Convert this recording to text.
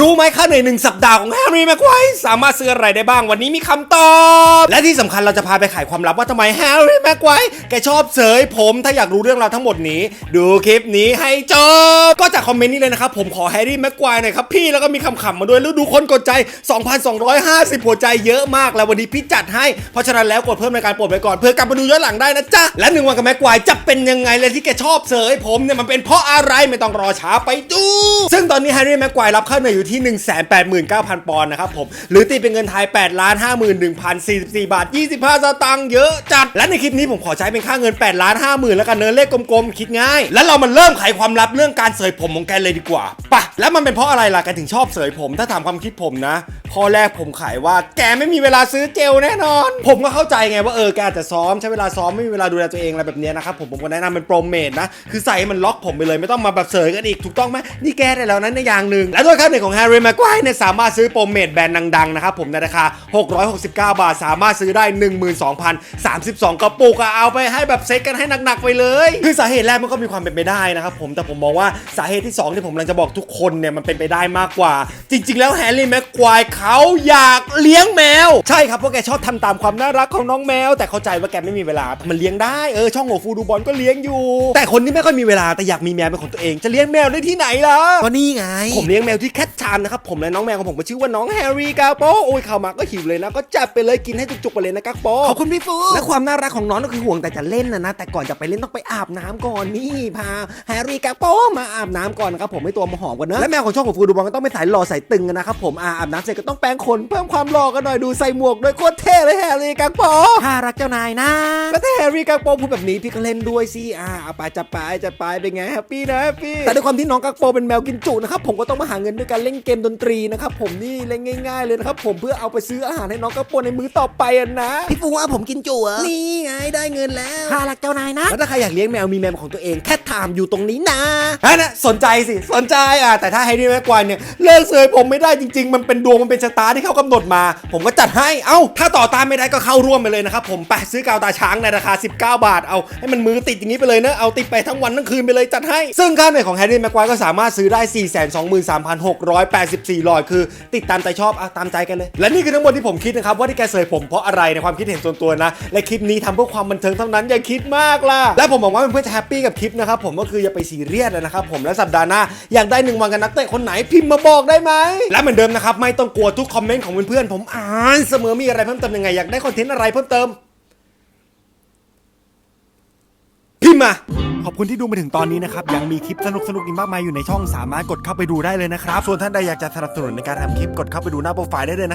รู้ไหมค่าเหนื่อยหนึ่งสัปดาห์ของแฮร์รี่แม็กไวร์สามารถซื้ออะไรได้บ้างวันนี้มีคำตอบ และที่สำคัญเราจะพาไปไขความลับว่าทำไมแฮร์รี่แม็กไวร์แกชอบเสยผมถ้าอยากรู้เรื่องราวทั้งหมดนี้ ดูคลิปนี้ให้จบ ก็จากคอมเมนต์นี้เลยนะครับ ผมขอแฮร์รี่แม็กไวร์หน่อยครับพี่แล้วก็มีคำขำมาด้วยแล้วดูคนกดใจ 2,250หัวใจเยอะมากแล้ววันนี้พี่จัดให้เพราะฉะนั้นแล้วกดเพิ่มในการโปรดไปก่อนเพื่อกลับมาดูย้อนหลังได้นะจ๊ะและหนึ่งวันกับแม็กไวร์จะเป็นยังไงเลยที่แกชอบเสยผมเนี่ยมันเป็นเพราะอะไรไม่ต้องรอช้าไปดู ซึ่งตอนนี้แฮร์รี่แม็กไวร์รับค่าเหนื่อยอยู่ที่ 189,000 ปอนด์นะครับผม หรือตีเป็นเงินไทย8ล้าน51,044 บาท 25 สตางค์เยอะจัด และในคลิปนี้ผมขอใช้เป็นค่าเงิน8ล้าน50,000แล้วกันเนินเลขกลมๆ คิดง่าย แล้วเรามาเริ่มไขความลับเรื่องการเสยผมของแกเลยดีกว่าปะแล้วมันเป็นเพราะอะไรล่ะแกถึงชอบเสยผม ถ้าถามความคิดผมนะข้อแรกผมขายว่าแกไม่มีเวลาซื้อเจลแน่นอน ผมก็เข้าใจไงว่าเออแกอาจจะซ้อมใช้เวลาซ้อมไม่มีเวลาดูแลตัวเองอะไรแบบเนี้ยนะครับผมผมก็แนะนำเป็นโปรเมดนะคือใส่มันล็อกผมไปเลยไม่ต้องมาแบบเสยกันอีกถูกต้องไหมนี่แกได้แล้วนั้นในอย่างหนึ่งและด้วยค่าเหนื่อยของแฮร์รี่แม็กไวร์เนี่ยสามารถซื้อโปรเมดแบรนด์ดังๆนะครับผมในราคา 669 บาท สามารถซื้อได้ 12,032 กระปุกอะเอาไปให้แบบเซ็ตกันให้หนักๆไปเลย คือสาเหตุแรกมันก็มีความเป็นไปได้นะครับผมแต่ผมมองว่าสาเหตุที่สองที่ผมกำลังจะบอกทุกคนเนี่ยมันเป็นไปได้มากกว่า จริง ๆ แล้วแฮร์รี่แม็กไวร์เขาอยากเลี้ยงแมว ใช่ครับเพราะแกชอบทำตามความน่ารักของน้องแมว แต่เข้าใจว่าแกไม่มีเวลามันเลี้ยงได้เออช่องโงฟูดูบอลก็เลี้ยงอยู่ แต่คนที่ไม่ค่อยมีเวลาแต่อยากมีแมวเป็นของตัวเองจะเลี้ยงแมวได้ที่ไหนล่ะก็นี่ไง ผมเลี้ยงแมวที่แคทชามนะครับผมและน้องแมวของผมก็ชื่อว่าน้องแฮร์รี่กาโปโอ้ยเข้ามาก็หิวเลยนะก็จัดไปเลยกินให้จุกๆไปเลยนะกักโปขอบคุณพี่ฟูและความน่ารักของน้องก็คือห่วงแต่จะเล่นนะนะแต่ก่อนจะไปเล่นต้องไปอาบน้ำก่อนนี่พาแฮร์รี่กับโป้มาอาบน้ำก่อนนะครับผมให้ตัวมาหอมกันนะและแมวของช่องของฟูดูบอลก็ต้องไม่สายหล่อสายตึงกันนะครับผมอาอาบน้ำเสร็จก็ต้องแปรงขนเพิ่มความหล่อกันหน่อยดูใส่หมวกด้วยโคตรเท่เลยแฮร์รี่กับโป้ถ้ารักเจ้านายนะแล้วถ้าแฮร์รี่กับโป้พูดแบบนี้พี่ก็เล่นด้วยสิอ่าเอาไปจะไปจะไปเป็นไงแฮปปี้นะแฮปปี้แต่ด้วยความที่น้องกักโปเป็นแมวกินจุนะครับผมก็ต้องมาหาเงินด้วยการเล่นเกมดนตรีนะครับผมนี่เล่นง่าย ๆ เลยนะครับผมเพื่อเอาไปซื้ออาหารให้น้องกักโปในมื้อต่อไปอะนะ พี่ฟูว่าผมกินจุ๋เหรอนี่ไงได้เงินแล้วถ้ารักเจ้านายนะแล้วถ้าใครอยากเลี้ยงแมวมีแมวของตัวเองแค่ถามอยู่ตรงนี้นะฮะนะสนใจสิสนใจอะแต่ถ้าให้ดีแม็กควายเนี่ยเลิกเสยผมไม่ได้จริง ๆ มันเป็นดวงมันเป็นชะตาที่เขากำหนดมา ผมก็จัดให้เอ้าถ้าต่อต้านไม่ได้ก็เข้าร่วมไปเลยนะครับผมไปซื้อกาวตาช้างในราคา 19 บาทเอาให้มันมือติดอย่างนี้ไปเลยนะเอาติดไปทั้งวันทั้งคืนไปเลยจัดให้ ซึ่งค่าเหนื่อยของแฮร์รี่แม็กควายก็สามารถซื้อได้423,684 หลอดคือติดตามใจชอบเอาตามใจกันเลย และนี่คือทั้งหมดที่ผมคิดนะครับว่าที่แกเสยผมเพราะอะไรในความคิดเห็นส่วนตัวนะ และคลิปนี้ทำเพื่อความบันเทิงเท่านั้นอย่าคิดมากล่ะและผมหวังว่าเพื่อนๆจะแฮปปี้กับคลิปนะครับผมก็คืออย่าไปซีเรียสนะครับผมและสัปดาห์หน้าอยากได้หนึ่งวันกับนักเตะคนไหนพิมพ์มาบอกได้ไหมและเหมือนเดิมนะครับไม่ต้องกลัวทุกคอมเมนต์ของเพื่อนๆผมอ่านเสมอมีอะไรเพิ่มเติมยังไงอยากได้คอนเทนต์อะไรเพิ่มเติม พิ มา ขอบคุณที่ดูมาถึงตอนนี้นะครับ ยังมีคลิปสนุกสนุกๆอีกมากมายอยู่ในช่องสามารถกดเข้าไปดูได้เลยนะครับ ส่วนท่านใดอยากจะสนับสนุนในการทำคลิปกดเข้าไปดูหน้าโปรไฟล์ได้เลยนะ